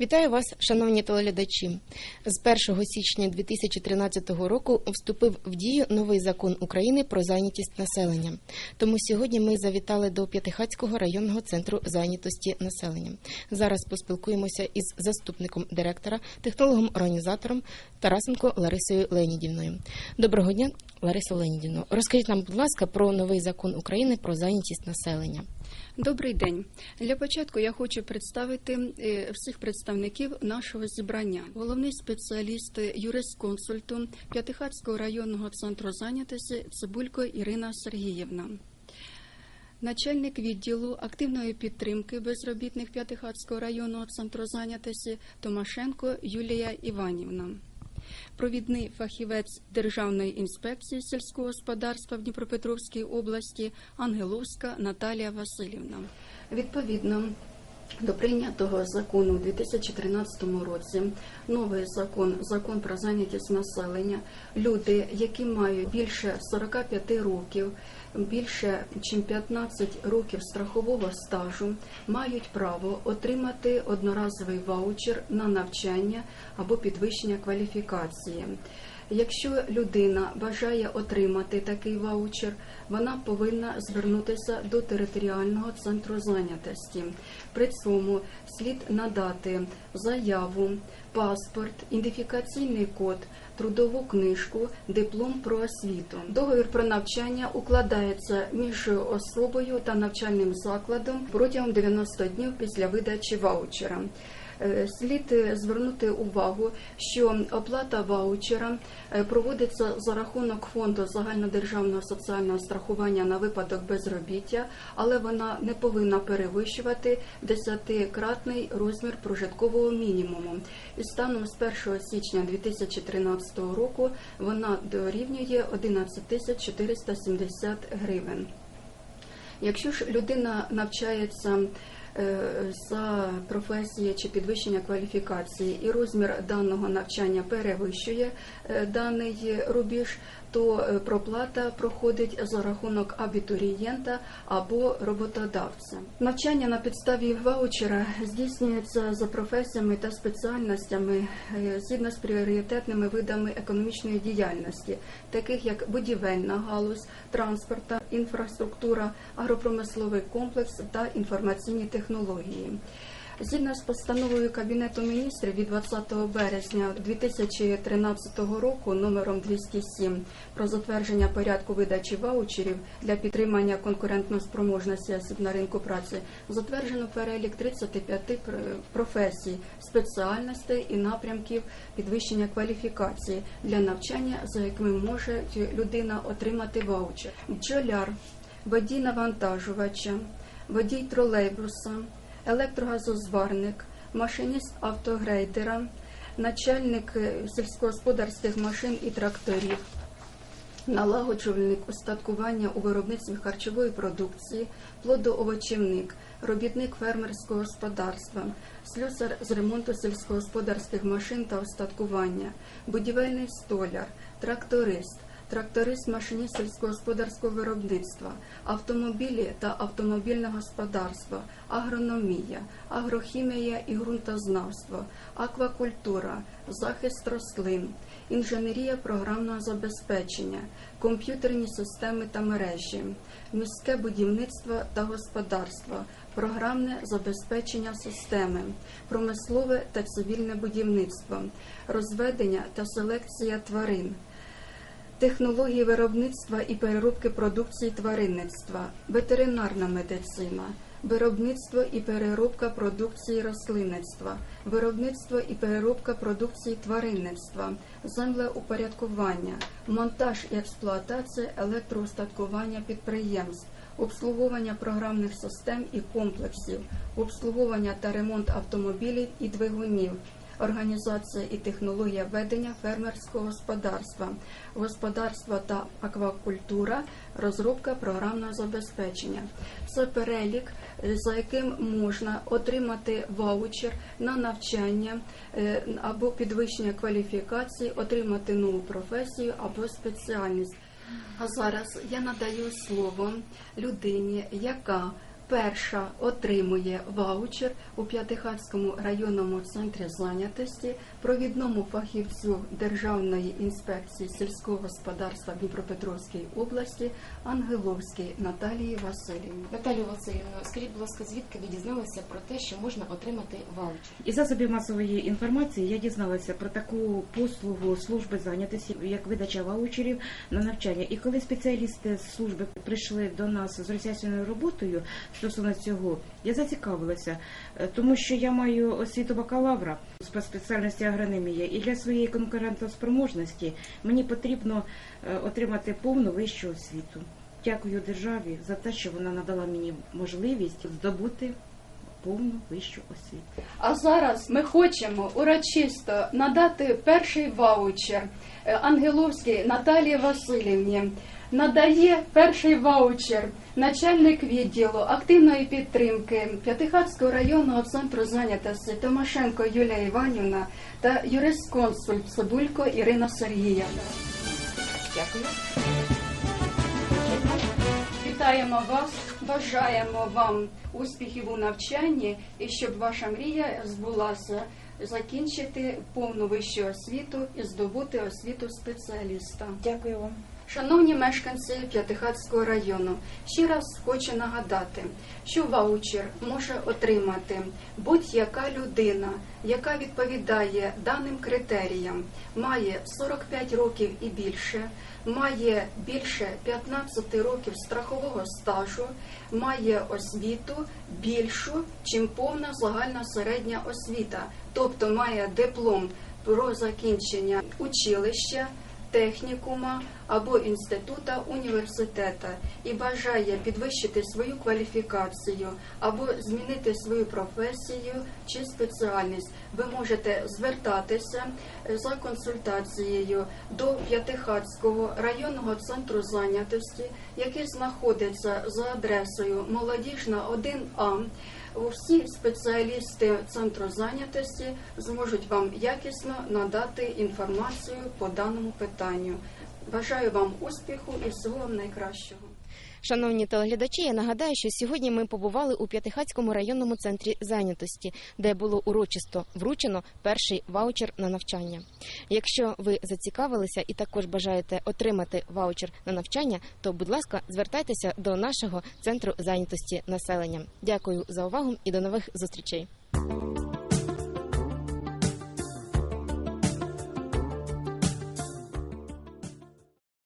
Вітаю вас, шановні телеглядачі. З 1 січня 2013 року вступив в дію новий закон України про зайнятість населення. Тому сьогодні ми завітали до П'ятихатського районного центру зайнятості населення. Зараз поспілкуємося із заступником директора, технологом-організатором Тарасенко Ларисою Леонідівною. Доброго дня, Лариса Леонідівна. Розкажіть нам, будь ласка, про новий закон України про зайнятість населення. Добрий день. Для початку я хочу представити е, всіх представників нашого зібрання. Головний спеціаліст юрисконсульту П'ятихатського районного центру зайнятості Цибулько Ірина Сергіївна. Начальник відділу активної підтримки безробітних П'ятихатського районного центру зайнятості Томашенко Юлія Іванівна. Провідний фахівець Державної інспекції сільського господарства в Дніпропетровській області Ангеловська Наталія Васильівна. Відповідно до прийнятого закону у 2013 році, новий закон, закон про зайнятість населення, люди, які мають більше 45 років, більше ніж 15 років страхового стажу, мають право отримати одноразовий ваучер на навчання або підвищення кваліфікації. Якщо людина бажає отримати такий ваучер, вона повинна звернутися до територіального центру зайнятості. При цьому слід надати заяву, паспорт, ідентифікаційний код, трудову книжку, диплом про освіту. Договір про навчання укладається між особою та навчальним закладом протягом 90 днів після видачі ваучера. Е, Слід е, звернути увагу, що оплата ваучера е, проводиться за рахунок фонду загальнодержавного соціального страхування на випадок безробіття, але вона не повинна перевищувати 10-кратний розмір прожиткового мінімуму. І станом з 1 січня 2013 року вона дорівнює 11 тисяч 470 гривень. Якщо ж людина навчається за професією чи підвищення кваліфікації, і розмір даного навчання перевищує е, даний рубіж, то е, проплата проходить за рахунок абітурієнта або роботодавця. Навчання на підставі ваучера здійснюється за професіями та спеціальностями е, згідно з пріоритетними видами економічної діяльності, таких як будівельна галузь, транспорта, інфраструктура, агропромисловий комплекс та інформаційні технології. Згідно з постановою Кабінету міністрів від 20 березня 2013 року номером 207 про затвердження порядку видачі ваучерів для підтримання конкурентноспроможності осіб на ринку праці, затверджено перелік 35 професій, спеціальностей і напрямків підвищення кваліфікації для навчання, за якими може людина отримати ваучер. Бджоляр, водій навантажувача, водій тролейбуса електрогазозварник, машиніст автогрейдера, начальник е, сільськогосподарських машин і тракторів, налагоджувальник устаткування у виробництві харчової продукції, плодоовочівник, робітник фермерського господарства, слюсар з ремонту сільськогосподарських машин та устаткування, будівельний столяр, тракторист тракторист машиніст сільськогосподарського виробництва, автомобілі та автомобільне господарство, агрономія, агрохімія і ґрунтознавство, аквакультура, захист рослин, інженерія програмного забезпечення, комп'ютерні системи та мережі, міське будівництво та господарство, програмне забезпечення системи, промислове та цивільне будівництво, розведення та селекція тварин. Технології виробництва і переробки продукції тваринництва, ветеринарна медицина, виробництво і переробка продукції рослинництва, виробництво і переробка продукції тваринництва, землеупорядкування, монтаж і експлуатація електроустаткування підприємств, обслуговування програмних систем і комплексів, обслуговування та ремонт автомобілів і двигунів організація і технологія ведення фермерського господарства, господарство та аквакультура, розробка програмного забезпечення. Це перелік, за яким можна отримати ваучер на навчання е, або підвищення кваліфікації, отримати нову професію або спеціальність. А зараз я надаю слово людині, яка перша отримує ваучер у П'ятихатському районному центрі зайнятості провідному фахівцю Державної інспекції сільського господарства Дніпропетровської області Ангеловській Наталії Васильівні. Наталію Васильівну, скажіть, будь ласка, звідки ви дізналися про те, що можна отримати ваучер? Із засобів масової інформації я дізналася про таку послугу служби зайнятості, як видача ваучерів на навчання. І коли спеціалісти з служби прийшли до нас з роз'ясненою роботою стосовно цього, я зацікавилася, е, тому що я маю освіту бакалавра з спеціальності агрономія, і для своєї конкурентоспроможності мені потрібно е, отримати повну вищу освіту. Дякую державі за те, що вона надала мені можливість здобути повну вищу освіту. А зараз ми хочемо урочисто надати перший ваучер е, Ангеловській Наталії Васильівні. Надає перший ваучер начальник відділу активної підтримки П'ятихатського районного центру зайнятості Тимошенко Юлія Іванівна та юрисконсульт Цибулько Ірина Сергіївна. Дякую. Вітаємо вас, бажаємо вам успіхів у навчанні і щоб ваша мрія збулася закінчити повну вищу освіту і здобути освіту спеціаліста. Дякую вам. Шановні мешканці П'ятихатського району, ще раз хочу нагадати, що ваучер може отримати будь-яка людина, яка відповідає даним критеріям, має 45 років і більше, має більше 15 років страхового стажу, має освіту більшу, чим повна загальна середня освіта, тобто має диплом про закінчення училища технікума або інститута університета і бажає підвищити свою кваліфікацію або змінити свою професію чи спеціальність, ви можете звертатися е, за консультацією до П'ятихатського районного центру зайнятості, який знаходиться за адресою Молодіжна 1А. Усі спеціалісти центру зайнятості зможуть вам якісно надати інформацію по даному питанню. Бажаю вам успіху і всього вам найкращого. Шановні телеглядачі, я нагадаю, що сьогодні ми побували у П'ятихатському районному центрі зайнятості, де було урочисто вручено перший ваучер на навчання. Якщо ви зацікавилися і також бажаєте отримати ваучер на навчання, то, будь ласка, звертайтеся до нашого центру зайнятості населення. Дякую за увагу і до нових зустрічей.